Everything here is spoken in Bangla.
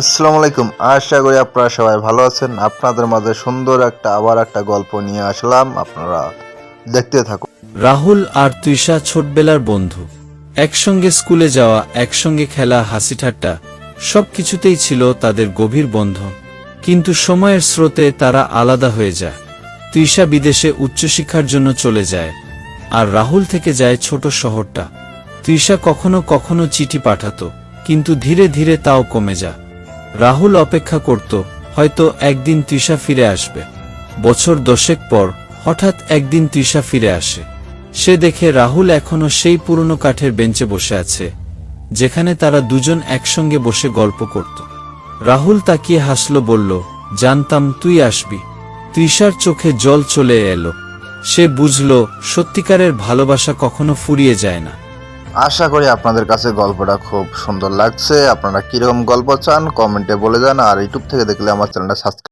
আসসালামু আলাইকুম। আশা করি আপনারা সবাই ভালো আছেন। আপনাদের মাঝে সুন্দর একটা, আবার একটা গল্প নিয়ে আসলাম। আপনারা দেখতে থাকুন। রাহুল আর তৃষা ছোটবেলার বন্ধু। একসঙ্গে স্কুলে যাওয়া, একসঙ্গে খেলা, হাসি ঠাট্টা, সবকিছুতেই ছিল তাদের গভীর বন্ধন। কিন্তু সময়ের স্রোতে তারা আলাদা হয়ে যায়। তৃষা বিদেশে উচ্চশিক্ষার জন্য চলে যায় আর রাহুল থেকে যায় ছোট শহরটা। তৃষা কখনো কখনো চিঠি পাঠাতো, কিন্তু ধীরে ধীরে তাও কমে যায়। রাহুল অপেক্ষা করত, হয়তো একদিন তৃষা ফিরে আসবে। বছর দশেক পর, হঠাৎ একদিন তৃষা ফিরে আসে। সে দেখে রাহুল এখনও সেই পুরনো কাঠের বেঞ্চে বসে আছে, যেখানে তারা দুজন একসঙ্গে বসে গল্প করত। রাহুল তাকিয়ে হাসল, বলল, জানতাম তুই আসবি। তৃষার চোখে জল চলে এলো। সে বুঝল, সত্যিকারের ভালোবাসা কখনো ফুরিয়ে যায় না। আশা করি আপনাদের কাছে গল্পটা খুব সুন্দর লাগছে। আপনারা কীরকম গল্প চান, কমেন্টে বলে যান, আর ইউটিউব থেকে দেখলে আমার চ্যানেলটা সাবস্ক্রাইব